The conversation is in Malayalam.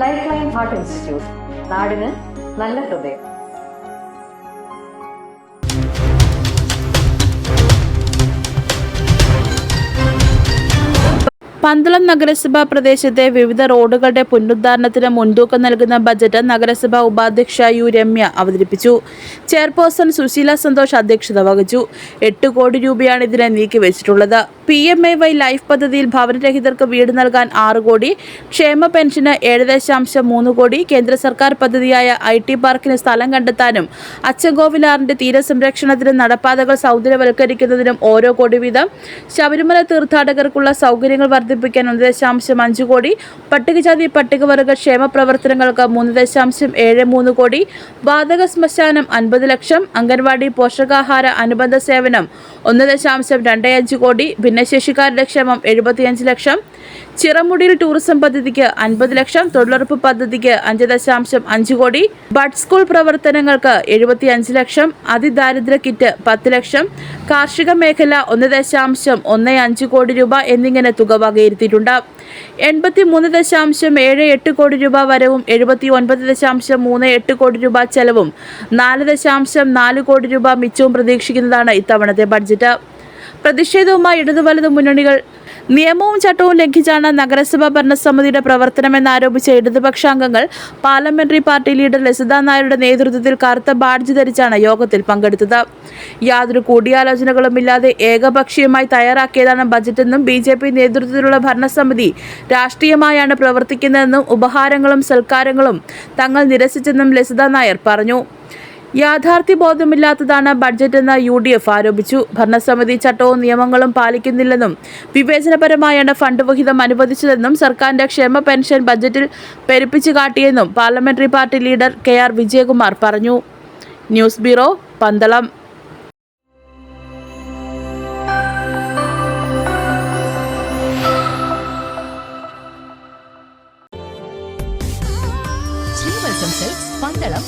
ലൈഫ് ലൈൻ ഹാർട്ട് ഇൻസ്റ്റിറ്റ്യൂട്ട് നാടിന് നല്ല ഹൃദയം. പന്തളം നഗരസഭാ പ്രദേശത്തെ വിവിധ റോഡുകളുടെ പുനരുദ്ധാരണത്തിന് മുൻതൂക്കം നൽകുന്ന ബജറ്റ് നഗരസഭാ ഉപാധ്യക്ഷ യു രമ്യ അവതരിപ്പിച്ചു. ചെയർപേഴ്സൺ സുശീല സന്തോഷ് അധ്യക്ഷത വഹിച്ചു. എട്ട് കോടി രൂപയാണ് ഇതിനെ നീക്കിവെച്ചിട്ടുള്ളത്. P M A Y life പദ്ധതിയിൽ ഭവനരഹിതർക്ക് വീട് നൽകാൻ ആറ് കോടി ക്ഷേമ പെൻഷന് ഏഴ് ദശാംശം മൂന്ന് കോടി കേന്ദ്ര സർക്കാർ പദ്ധതിയായ ഐ ടി പാർക്കിന് സ്ഥലം കണ്ടെത്താനും അച്ചൻകോവിലാറിന്റെ തീരസംരക്ഷണത്തിനും നടപ്പാതകൾ സൗന്ദര്യവൽക്കരിക്കുന്നതിനും ഓരോ കോടി വീതം ശബരിമല തീർത്ഥാടകർക്കുള്ള സൗകര്യങ്ങൾ വർദ്ധിപ്പിക്കാൻ ഒന്ന് ദശാംശം അഞ്ച് കോടി പട്ടികജാതി പട്ടികവർഗ ക്ഷേമ പ്രവർത്തനങ്ങൾക്ക് മൂന്ന് ദശാംശം ഏഴ് മൂന്ന് കോടി വാതക ശ്മശാനം അൻപത് ലക്ഷം അംഗൻവാടി പോഷകാഹാര അനുബന്ധ സേവനം ഒന്ന് ദശാംശം രണ്ട് അഞ്ച് കോടി ഭിന്നശേഷിക്കാരുടെ ക്ഷേമം എഴുപത്തിയഞ്ച് ലക്ഷം. ചിറമുടിയിൽ ടൂറിസം പദ്ധതിക്ക് അൻപത് ലക്ഷം. തൊഴിലുറപ്പ് പദ്ധതിക്ക് അഞ്ച് ദശാംശം അഞ്ച് കോടി. ബഡ് സ്കൂൾ പ്രവർത്തനങ്ങൾക്ക് എഴുപത്തിയഞ്ച് ലക്ഷം. അതിദാരിദ്ര്യ കിറ്റ് പത്ത് ലക്ഷം. കാർഷിക മേഖല ഒന്ന് ദശാംശം ഒന്ന് അഞ്ച് കോടി രൂപ എന്നിങ്ങനെ തുക വകയിരുത്തിയിട്ടുണ്ട്. എൺപത്തി മൂന്ന് ദശാംശം ഏഴ് എട്ട് കോടി രൂപ വരവും എഴുപത്തി ഒൻപത് ദശാംശം മൂന്ന് എട്ട് കോടി രൂപ ചെലവും നാല് ദശാംശം നാല് കോടി രൂപ മിച്ചവും പ്രതീക്ഷിക്കുന്നതാണ് ഇത്തവണത്തെ ബഡ്ജറ്റ്. പ്രതിഷേധവുമായി ഇടതുവലതു മുന്നണികൾ നിയമവും ചട്ടവും ലംഘിച്ചാണ് നഗരസഭാ ഭരണസമിതിയുടെ പ്രവർത്തനമെന്നാരോപിച്ച ഇടതുപക്ഷാംഗങ്ങൾ parliamentary party leader Lasitha Nair നേതൃത്വത്തിൽ കറുത്ത ബാഡ്ജ് ധരിച്ചാണ് യോഗത്തിൽ പങ്കെടുത്തത്. യാതൊരു കൂടിയാലോചനകളുമില്ലാതെ ഏകപക്ഷീയമായി തയ്യാറാക്കിയതാണ് ബജറ്റെന്നും ബി ജെ പി നേതൃത്വത്തിലുള്ള ഭരണസമിതി രാഷ്ട്രീയമായാണ് പ്രവർത്തിക്കുന്നതെന്നും ഉപഹാരങ്ങളും സൽക്കാരങ്ങളും തങ്ങൾ നിരസിച്ചെന്നും ലസിത നായർ പറഞ്ഞു. യാഥാർത്ഥ്യബോധമില്ലാത്തതാണ് ബഡ്ജറ്റെന്ന് യു ഡി എഫ് ആരോപിച്ചു. ഭരണസമിതി ചട്ടവും നിയമങ്ങളും പാലിക്കുന്നില്ലെന്നും വിവേചനപരമായാണ് ഫണ്ട് വിഹിതം അനുവദിച്ചതെന്നും സർക്കാരിന്റെ ക്ഷേമ പെൻഷൻ ബജറ്റിൽ പെരുപ്പിച്ചു കാട്ടിയെന്നും parliamentary party leader K R Vijayakumar പറഞ്ഞു. News bureau Pandalam. പന്തളം